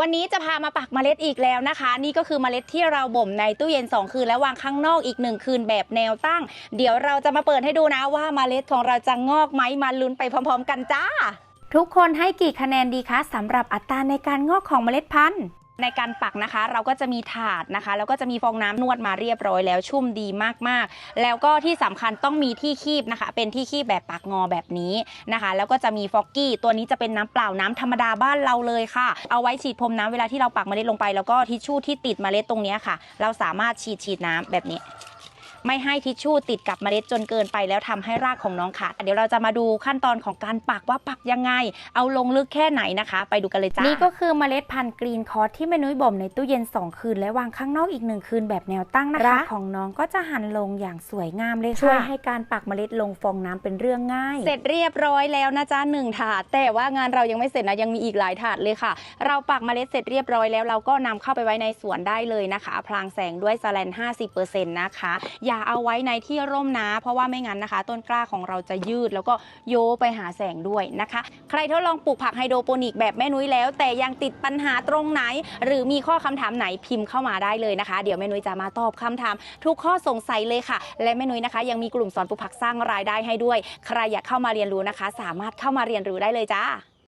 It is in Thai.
วันนี้จะพามาปักเมล็ดอีกแล้วนะคะ นี่ก็คือเมล็ดที่เราบ่มในตู้เย็น 2 คืน และวางข้างนอกอีก 1 คืนแบบแนวตั้ง เดี๋ยวเราจะมาเปิดให้ดูนะว่าเมล็ดของเราจะงอกไหมมาลุ้นไปพร้อม ๆ กันจ้า ทุกคนให้กี่คะแนนดีคะสำหรับอัตราในการงอกของเมล็ดพันธุ์ ในการปักนะคะเราก็จะมีถาดนะคะ แล้วก็จะมีฟองน้ำนวดมาเรียบร้อยแล้วชุ่มดีมากๆ แล้วก็ที่สำคัญต้องมีที่คีบนะคะ เป็นที่คีบแบบปากงอแบบนี้นะคะ แล้วก็จะมีฟอกกี้ตัวนี้จะเป็นน้ำเปล่าน้ำธรรมดาบ้านเราเลยค่ะ เอาไว้ฉีดพรมน้ำเวลาที่เราปักเมล็ดลงไป แล้วก็ทิชชู่ที่ติดเมล็ดตรงนี้ค่ะ เราสามารถฉีดฉีดน้ำแบบนี้ ไม่ให้ทิชชู่ติดกับเมล็ดจนเกินไปแล้วทำให้รากของน้องขาดเดี๋ยวเราจะมาดูขั้นตอนของการปักว่าปักยังไง เอาลงลึกแค่ไหนนะคะ ไปดูกันเลยจ้านี่ก็คือเมล็ดพันธุ์กรีนคอร์สที่แม่นุ้ยบ่มในตู้เย็น 2 คืน และวางข้างนอกอีก 1 คืนแบบแนวตั้งนะคะรากของน้องก็จะหันลงอย่างสวยงามเลยค่ะช่วยให้การปักเมล็ดลงฟองน้ำเป็นเรื่องง่าย เสร็จเรียบร้อยแล้วนะจ๊ะหนึ่งถาดแต่ว่างานเรายังไม่เสร็จนะยังมีอีกหลายถาดเลยค่ะ เราปักเมล็ดเสร็จเรียบร้อยแล้วเราก็นำเข้าไปไว้ในสวนได้เลยนะคะพลางแสงด้วยสแลน 50%นะคะอย่าเอาไว้ในที่ร่มนะเพราะว่าไม่งั้นนะคะ ต้นกล้าของเราจะยืด แล้วก็โยไปหาแสงด้วยนะคะ ใครทดลองปลูกผักไฮโดรโปนิกแบบแม่นุ้ยแล้ว แต่ยังติดปัญหาตรงไหน หรือมีข้อคำถามไหนพิมพ์เข้ามาได้เลยนะคะ เดี๋ยวแม่นุ้ยจะมาตอบคำถาม ทุกข้อสงสัยเลยค่ะ และแม่นุ้ยนะคะ ยังมีกลุ่มสอนปลูกผักสร้างรายได้ให้ด้วย ใครอยากเข้ามาเรียนรู้นะคะ สามารถเข้ามาเรียนรู้ได้เลยจ้า